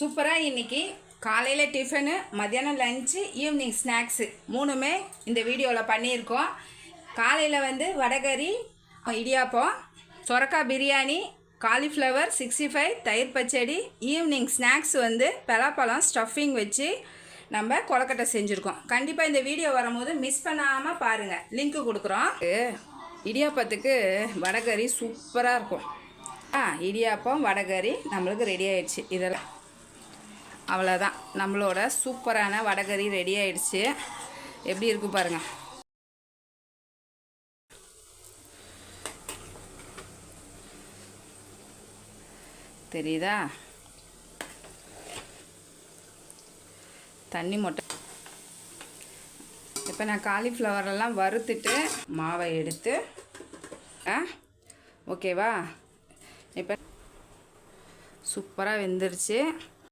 சூப்பராக இன்னைக்கு காலையில் டிஃபனு மத்தியானம் லஞ்சு ஈவினிங் ஸ்நாக்ஸு மூணுமே இந்த வீடியோவில் பண்ணியிருக்கோம். காலையில் வந்து வடகறி இடியாப்பம் சொரக்காய் பிரியாணி காலிஃப்ளவர் சிக்ஸ்டி ஃபைவ் தயிர் பச்சடி ஈவினிங் ஸ்நாக்ஸ் வந்து பலாப்பழம் ஸ்டஃபிங் வச்சு நம்ம கொலக்கட்டை செஞ்சுருக்கோம். கண்டிப்பாக இந்த வீடியோ வரும்போது மிஸ் பண்ணாமல் பாருங்கள் லிங்க்கு கொடுக்குறோம். இடியாப்பத்துக்கு வடகறி சூப்பராக இருக்கும். ஆ இடியாப்பம் வடகறி நம்மளுக்கு ரெடி ஆயிடுச்சு. இதெல்லாம் அவ்வளோதான் நம்மளோட சூப்பரான வடகறி ரெடி ஆயிடுச்சு. எப்படி இருக்கு பாருங்கள் தெரியுதா? தண்ணி மொட்டை. இப்போ நான் காலிஃப்ளவரெல்லாம் வறுத்துட்டு மாவை எடுத்து ஆ ஓகேவா இப்போ சூப்பராக வெந்துருச்சு.